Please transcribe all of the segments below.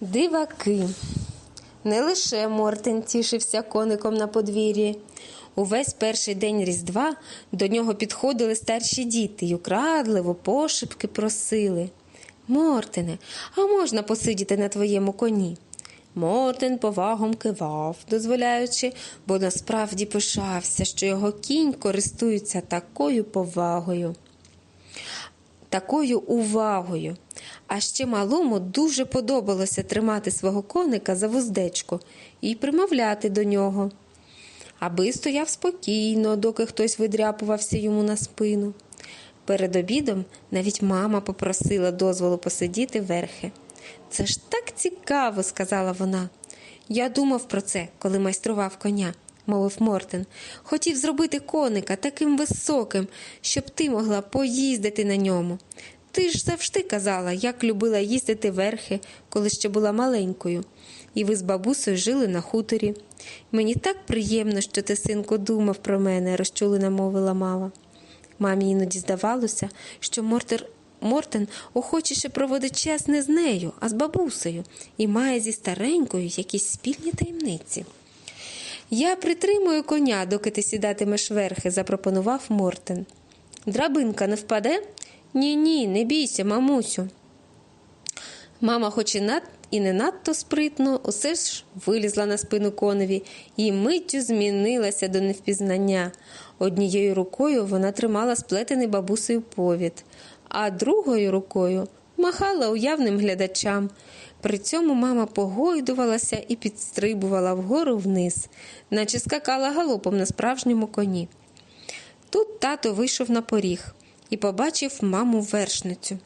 Диваки. Не лише Мортен тішився коником на подвір'ї. Увесь перший день Різдва до нього підходили старші діти й украдливо пошепки просили. Мортене, а можна посидіти на твоєму коні? Мортен повагом кивав, дозволяючи, бо насправді пишався, що його кінь користується такою повагою такою увагою. А ще малому дуже подобалося тримати свого коника за вуздечку і примовляти до нього, аби стояв спокійно, доки хтось видряпувався йому на спину. Перед обідом навіть мама попросила дозволу посидіти верхи. Це ж так цікаво, сказала вона. Я думав про це, коли майстрував коня, мовив Мортен. Хотів зробити коника таким високим, щоб ти могла поїздити на ньому. Ти ж завжди казала, як любила їздити верхи, коли ще була маленькою. І ви з бабусею жили на хуторі. Мені так приємно, що ти, синку, думав про мене, розчулена мовила мама. Мамі іноді здавалося, що Мортер Мортен охочіше проводить час не з нею, а з бабусею, і має зі старенькою якісь спільні таємниці. Я притримую коня, доки ти сідатимеш верхи, запропонував Мортен. Драбинка не впаде? Ні, ні, не бійся, мамусю. Мама, хоч і над і не надто спритно, усе ж вилізла на спину коневі і миттю змінилася до невпізнання. Однією рукою вона тримала сплетений бабусею повід, а другою рукою махала уявним глядачам. При цьому мама погойдувалася і підстрибувала вгору вниз, наче скакала галопом на справжньому коні. Тут тато вийшов на поріг і побачив маму вершницю.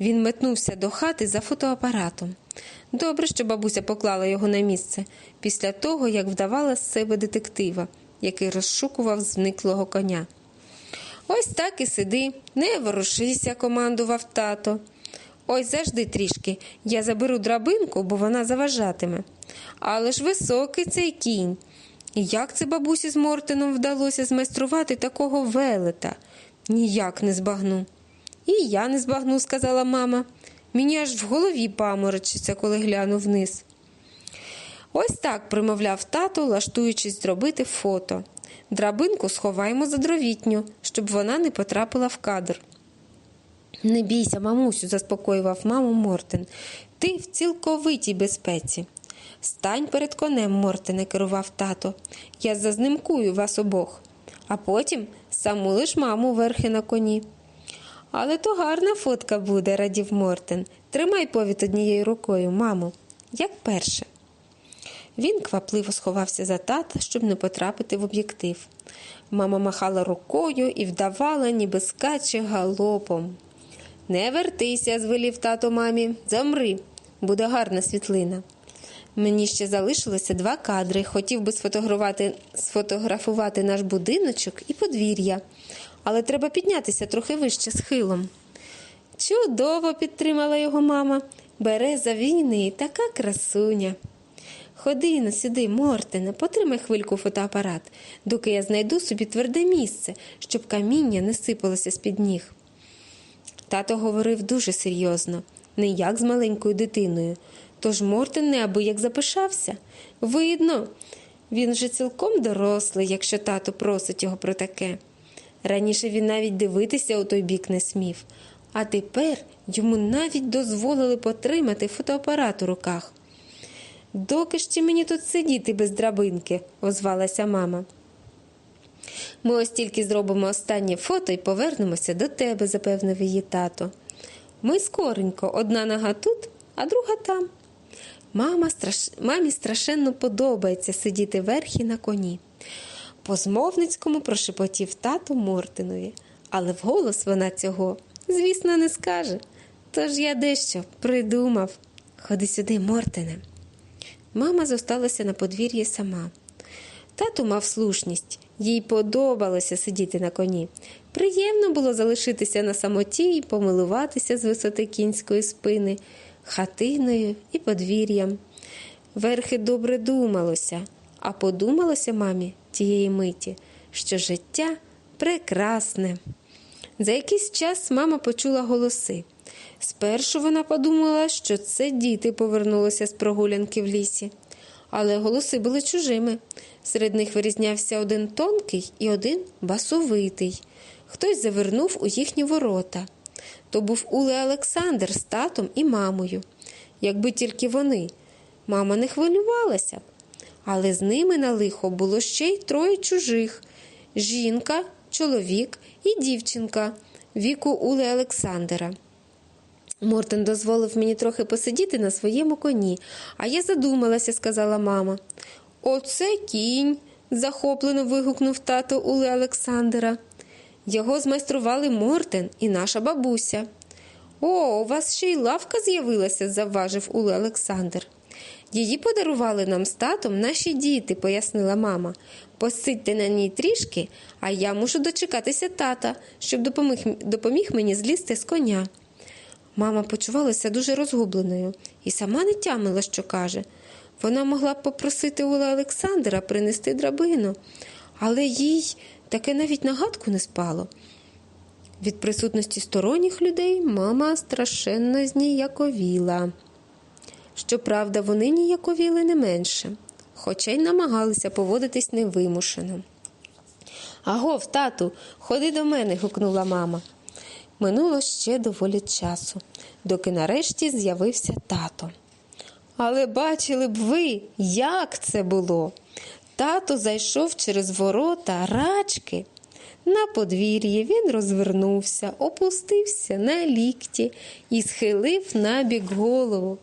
Він метнувся до хати за фотоапаратом. Добре, що бабуся поклала його на місце після того, як вдавала з себе детектива, який розшукував зниклого коня. Ось так і сиди, не ворушися, командував тато. Ось завжди трішки. Я заберу драбинку, бо вона заважатиме. Але ж високий цей кінь. Як це бабусі з Мортином вдалося змайструвати такого велета? Ніяк не збагну. І я не збагну, сказала мама. Мені аж в голові паморочиться, коли гляну вниз. Ось так примовляв тато, лаштуючись зробити фото. Драбинку сховаємо за дровітню, щоб вона не потрапила в кадр. Не бійся, мамусю, заспокоював маму Мортен. Ти в цілковитій безпеці. Стань перед конем, Мортене, керував тато. Я зазнимкую вас обох, а потім саму лиш маму верхи на коні. Але то гарна фотка буде, радів Мортен. Тримай повід однією рукою, мамо, як перше. Він квапливо сховався за тата, щоб не потрапити в об'єктив. Мама махала рукою і вдавала, ніби скаче галопом. Не вертися, звелів тато мамі, замри, буде гарна світлина. Мені ще залишилося два кадри. Хотів би сфотографувати, сфотографувати наш будиночок і подвір'я, але треба піднятися трохи вище схилом. Чудово підтримала його мама. Береза війни, така красуня. Ходи на сюди, Мортене, потримай хвильку фотоапарат, доки я знайду собі тверде місце, щоб каміння не сипалося з-під ніг. Тато говорив дуже серйозно, не як з маленькою дитиною. Тож Мортен неабияк запишався. Видно, він вже цілком дорослий, якщо тато просить його про таке. Раніше він навіть дивитися у той бік не смів, а тепер йому навіть дозволили потримати фотоапарат у руках. Доки чи мені тут сидіти без драбинки, озвалася мама. Ми ось тільки зробимо останнє фото і повернемося до тебе, запевнив її тато. Ми скоренько, одна нога тут, а друга там. Мама страш... Мамі страшенно подобається сидіти верхі на коні. По змовницькому прошепотів тато Мортинові, але вголос вона цього, звісно, не скаже. Тож я дещо придумав. Ходи сюди, Мортине. Мама зосталася на подвір'ї сама. Тату мав слушність, їй подобалося сидіти на коні. Приємно було залишитися на самоті і помилуватися з висоти кінської спини, хатиною і подвір'ям. Верхи добре думалося, а подумалося мамі тієї миті, що життя прекрасне. За якийсь час мама почула голоси. Спершу вона подумала, що це діти повернулися з прогулянки в лісі, але голоси були чужими. Серед них вирізнявся один тонкий і один басовитий. Хтось завернув у їхні ворота. То був Уле Олександр з татом і мамою. Якби тільки вони. Мама не хвилювалася. Але з ними на лихо було ще й троє чужих жінка, чоловік і дівчинка віку Ули Олександра. Мортен дозволив мені трохи посидіти на своєму коні, а я задумалася, сказала мама. Оце кінь. захоплено вигукнув тато Ули Олександра. Його змайстрували Мортен і наша бабуся. О, у вас ще й лавка з'явилася, завважив Уле Олександр. Її подарували нам з татом наші діти, пояснила мама. Посидьте на ній трішки, а я мушу дочекатися тата, щоб допоміг, допоміг мені злізти з коня. Мама почувалася дуже розгубленою і сама не тямила, що каже. Вона могла б попросити Ула Олександра принести драбину, але їй таке навіть нагадку не спало. Від присутності сторонніх людей мама страшенно зніяковіла. Щоправда, вони ніяковіли не менше, хоча й намагалися поводитись невимушено. Агов, тату, ходи до мене, гукнула мама. Минуло ще доволі часу, доки нарешті з'явився тато. Але бачили б ви, як це було. Тато зайшов через ворота рачки. На подвір'ї він розвернувся, опустився на лікті і схилив набік голову.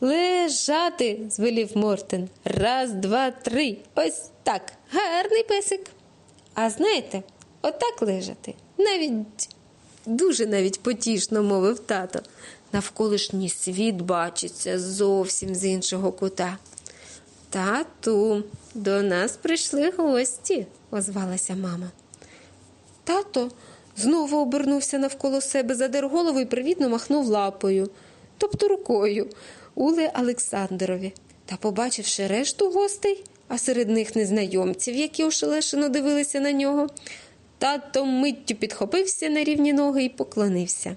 Лежати, звелів Мортен. Раз, два, три. Ось так. Гарний песик. А знаєте, отак лежати. Навіть дуже навіть потішно мовив тато. Навколишній світ бачиться зовсім з іншого кута. Тату, до нас прийшли гості, озвалася мама. Тато знову обернувся навколо себе, задер голову і привітно махнув лапою, тобто рукою, Уле Олександрові. Та, побачивши решту гостей, а серед них незнайомців, які ошелешено дивилися на нього, тато миттю підхопився на рівні ноги і поклонився.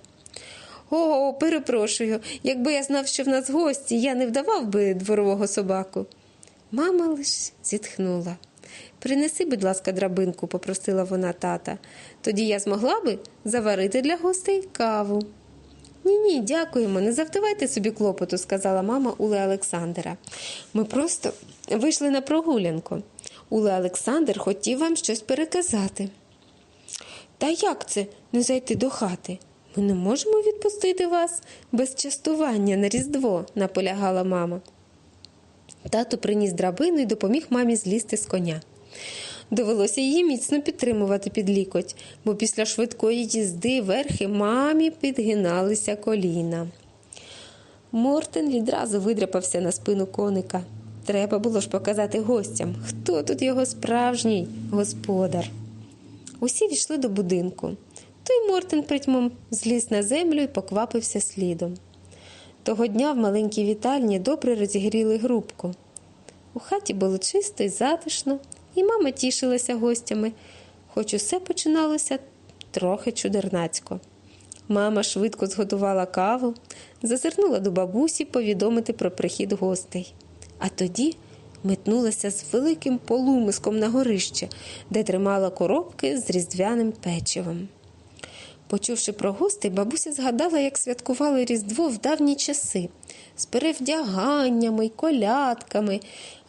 О, перепрошую, якби я знав, що в нас гості, я не вдавав би дворового собаку. Мама лиш зітхнула. Принеси, будь ласка, драбинку, попросила вона тата. Тоді я змогла би заварити для гостей каву. Ні, ні, дякуємо, не завдавайте собі клопоту, сказала мама Уле Олександра. Ми просто вийшли на прогулянку. Уле Олександр хотів вам щось переказати. Та як це не зайти до хати? Ми не можемо відпустити вас без частування на Різдво, наполягала мама. Тато приніс драбину і допоміг мамі злізти з коня. Довелося її міцно підтримувати під лікоть, бо після швидкої їзди верхи мамі підгиналися коліна. Мортен відразу видряпався на спину коника. Треба було ж показати гостям, хто тут його справжній господар. Усі війшли до будинку. Той Мортен притьмом зліз на землю і поквапився слідом. Того дня в маленькій вітальні добре розігріли грубку. У хаті було чисто і затишно, і мама тішилася гостями, хоч усе починалося трохи чудернацько. Мама швидко зготувала каву, зазирнула до бабусі повідомити про прихід гостей. А тоді метнулася з великим полумиском на горище, де тримала коробки з різдвяним печивом. Почувши про гостей, бабуся згадала, як святкували Різдво в давні часи, з перевдяганнями й колядками.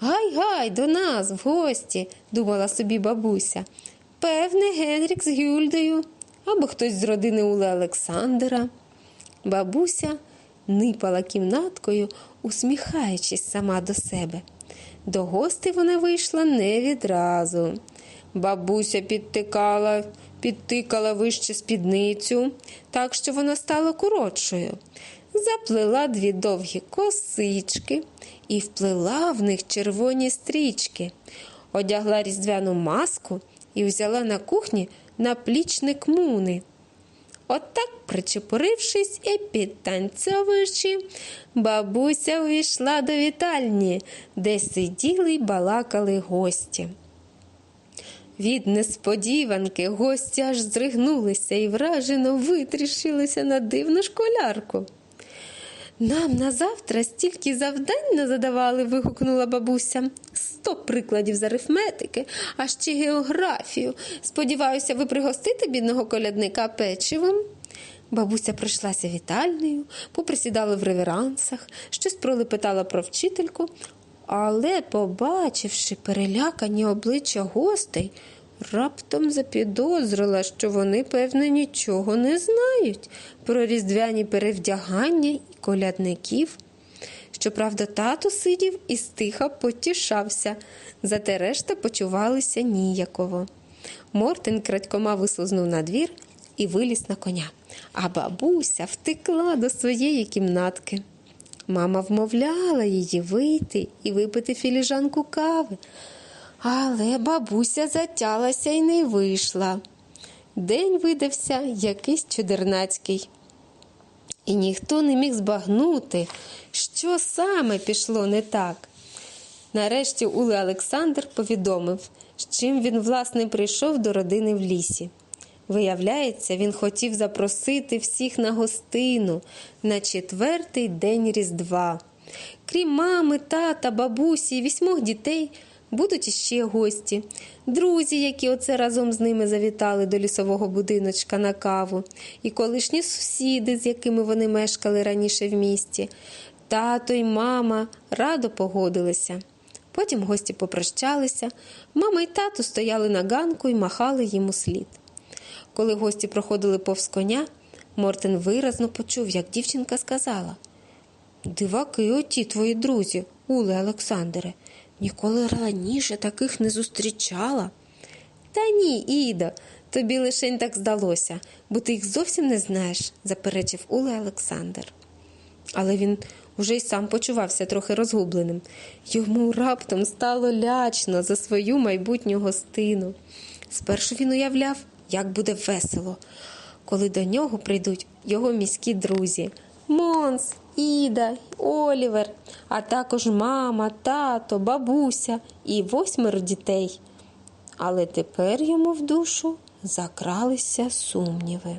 Гай, гай, до нас, в гості, думала собі бабуся. Певне, Генрік з Гюльдою або хтось з родини Уле Олександра. Бабуся нипала кімнаткою, усміхаючись сама до себе. До гостей вона вийшла не відразу. Бабуся підтикала підтикала вище спідницю, так що вона стала коротшою, заплела дві довгі косички і вплела в них червоні стрічки, одягла різдвяну маску і взяла на кухні наплічник муни. Отак, причепурившись і підтанцьовуючи, бабуся увійшла до вітальні, де сиділи й балакали гості. Від несподіванки гості аж здригнулися і вражено витріщилися на дивну школярку. Нам на завтра стільки завдань не задавали, вигукнула бабуся. Сто прикладів з арифметики, а ще географію. Сподіваюся, ви пригостите бідного колядника печивом. Бабуся пройшлася вітальнею, поприсідала в реверансах, щось пролепетала про вчительку, але, побачивши перелякані обличчя гостей, раптом запідозрила, що вони, певне, нічого не знають про різдвяні перевдягання і колядників. Щоправда, тато сидів і стиха потішався, зате решта почувалися ніяково. Мортин крадькома вислизнув на двір і виліз на коня, а бабуся втекла до своєї кімнатки. Мама вмовляла її вийти і випити філіжанку кави, але бабуся затялася і не вийшла. День видався якийсь чудернацький. І ніхто не міг збагнути, що саме пішло не так. Нарешті Ули Олександр повідомив, з чим він, власне, прийшов до родини в лісі. Виявляється, він хотів запросити всіх на гостину на четвертий день Різдва. Крім мами, тата, бабусі і вісьмох дітей, будуть іще гості, друзі, які оце разом з ними завітали до лісового будиночка на каву, і колишні сусіди, з якими вони мешкали раніше в місті. Тато й мама радо погодилися. Потім гості попрощалися. Мама й тато стояли на ганку і махали їм у слід. Коли гості проходили повз коня, Мортен виразно почув, як дівчинка сказала Диваки, оті твої друзі, Уле Олександре, ніколи раніше таких не зустрічала. Та ні, Ідо, тобі лишень так здалося, бо ти їх зовсім не знаєш, заперечив Уле Олександр. Але він уже й сам почувався трохи розгубленим. Йому раптом стало лячно за свою майбутню гостину. Спершу він уявляв, як буде весело, коли до нього прийдуть його міські друзі Монс, Іда, Олівер, а також мама, тато, бабуся і восьмеро дітей. Але тепер йому в душу закралися сумніви.